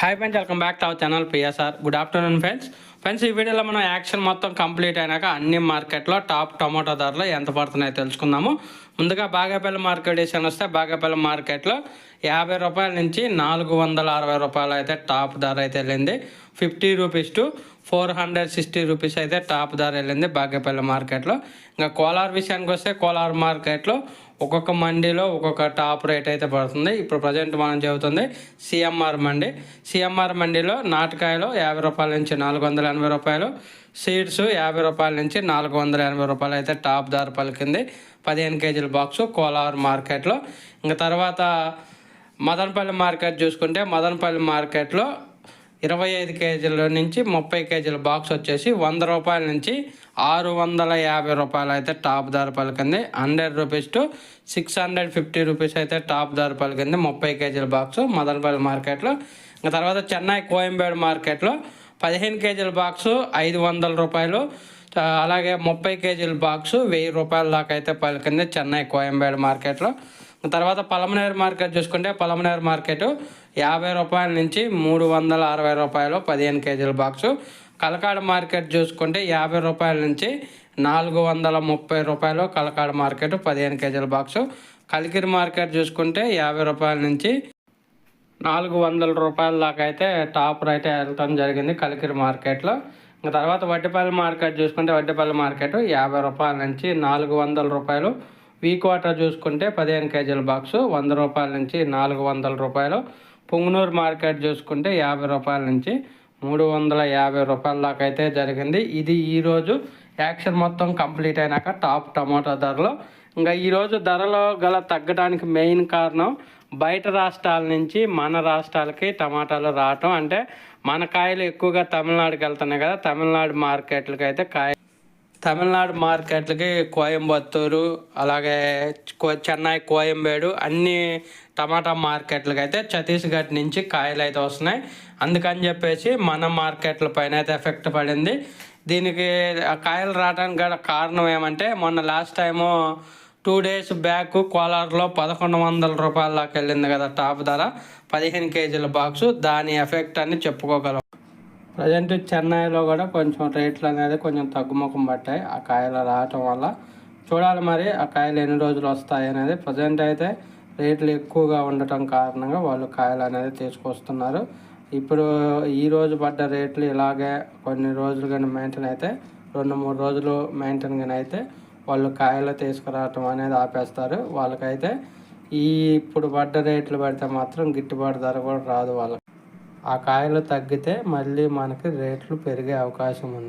Hi friends welcome back to our channel PSR good afternoon friends friends ఈ వీడియోలో మనం action మొత్తం complete అయినాక అన్ని మార్కెట్లో టాప్ టమాటో ధరలు ఎంత పడుతున్నాయో తెలుసుకుందాము. ముందుగా బాగేపల్లి మార్కెట్ విషయాన్ని వస్తే బాగేపల్లి మార్కెట్లో యాభై రూపాయల నుంచి నాలుగు వందల అరవై రూపాయలు అయితే టాప్ ధర అయితే వెళ్ళింది. Fifty rupees two four hundred sixty rupees అయితే టాప్ ధర వెళ్ళింది బాగేపల్లి మార్కెట్లో. ఇంకా కోలార్ విషయానికి వస్తే కోలార్ మార్కెట్లో ఒక్కొక్క మండీలో ఒక్కొక్క టాప్ రేట్ అయితే పడుతుంది. ఇప్పుడు ప్రజెంట్ మనం చెబుతుంది సిఎంఆర్ మండి. సిఎంఆర్ మండీలో నాటకాయలు యాభై రూపాయల నుంచి నాలుగు వందల ఎనభై రూపాయలు సీడ్స్ యాభై రూపాయల నుంచి నాలుగు వందల ఎనభై రూపాయలు అయితే టాప్ ధర పలికింది. పదిహేను కేజీల బాక్సు కోలార్ మార్కెట్లో. ఇంకా తర్వాత మదనపల్లి మార్కెట్ చూసుకుంటే మదనపల్లి మార్కెట్లో ఇరవై ఐదు కేజీల నుంచి ముప్పై కేజీల బాక్స్ వచ్చేసి వంద రూపాయల నుంచి ఆరు వందల యాభై రూపాయలు అయితే టాప్ ధర పలికింది. Hundred rupees to six hundred fifty rupees అయితే టాప్ ధర పలికింది ముప్పై కేజీల బాక్స్ మదనపల్లి మార్కెట్లో. ఇంకా తర్వాత చెన్నై కోయంబేడు మార్కెట్లో పదిహేను కేజీల బాక్సు ఐదు వందల రూపాయలు. అలాగే ముప్పై కేజీల బాక్సు వెయ్యి రూపాయల దాకా అయితే పలికింది చెన్నై కోయంబేడు మార్కెట్లో. తర్వాత పలమనేరు మార్కెట్ చూసుకుంటే పలమనేరు మార్కెట్ యాభై రూపాయల నుంచి మూడు వందల అరవై రూపాయలు పదిహేను కేజీల బాక్సు. కలకాడ మార్కెట్ చూసుకుంటే యాభై రూపాయల నుంచి నాలుగు వందల ముప్పై రూపాయలు కలకాడ మార్కెట్ పదిహేను కేజీల బాక్సు. కలికిరి మార్కెట్ చూసుకుంటే యాభై రూపాయల నుంచి నాలుగు వందల రూపాయల దాకా అయితే టాప్ అయితే వెళ్ళటం జరిగింది కలికిరి మార్కెట్లో. ఇంకా తర్వాత వడ్డీపల్లి మార్కెట్ చూసుకుంటే వడ్డీపల్లి మార్కెట్ యాభై రూపాయల నుంచి నాలుగు వందల రూపాయలు వీ క్వార్టర్ చూసుకుంటే పదిహేను కేజీల బాక్సు వంద రూపాయల నుంచి నాలుగు వందల రూపాయలు. పొంగునూరు మార్కెట్ చూసుకుంటే యాభై రూపాయల నుంచి మూడు వందల యాభై రూపాయల దాకా అయితే జరిగింది. ఇది ఈరోజు యాక్షన్ మొత్తం కంప్లీట్ అయినాక టాప్ టమాటా ధరలు. ఇంకా ఈరోజు ధరలో గల తగ్గడానికి మెయిన్ కారణం బయట రాష్ట్రాల నుంచి మన రాష్ట్రాలకి టమాటాలు రావటం. అంటే మన కాయలు ఎక్కువగా తమిళనాడుకి వెళ్తున్నాయి కదా తమిళనాడు మార్కెట్లకి అయితే కాయ తమిళనాడు మార్కెట్లకి కోయంబత్తూరు అలాగే కో- చెన్నై కోయంబేడు అన్ని టమాటా మార్కెట్లకి అయితే ఛత్తీస్గఢ్ నుంచి కాయలు అయితే వస్తున్నాయి. అందుకని చెప్పేసి మన మార్కెట్ల పైన అయితే ఎఫెక్ట్ పడింది. దీనికి ఆ కాయలు రావడానికి గల కారణం ఏమంటే మొన్న last time two days back కోలార్లో పదకొండు వందల రూపాయల దాకా వెళ్ళింది కదా టాప్ ధర పదిహేను కేజీల బాక్సు. దాని ఎఫెక్ట్ అని చెప్పుకోగలం. ప్రజెంట్ చెన్నైలో కూడా కొంచెం రేట్లు అనేది కొంచెం తగ్గుముఖం పట్టాయి ఆ కాయలు రావటం వల్ల చూడాలి మరి ఆ కాయలు ఎన్ని రోజులు వస్తాయి అనేది. ప్రజెంట్ అయితే రేట్లు ఎక్కువగా ఉండటం కారణంగా వాళ్ళు కాయలు అనేది తీసుకొస్తున్నారు. ఇప్పుడు ఈ రోజు పడ్డ రేట్లు ఇలాగే కొన్ని రోజులు కానీ మెయింటైన్ అయితే రెండు మూడు రోజులు మెయింటైన్ కానీ అయితే వాళ్ళు కాయలు తీసుకురావటం అనేది ఆపేస్తారు. వాళ్ళకైతే ఈ ఇప్పుడు పడ్డ రేట్లు పడితే మాత్రం గిట్టుబాటు ధర కూడా రాదు వాళ్ళకి. ఆ కాయలు తగ్గితే మళ్ళీ మనకి రేట్లు పెరిగే అవకాశం ఉంది.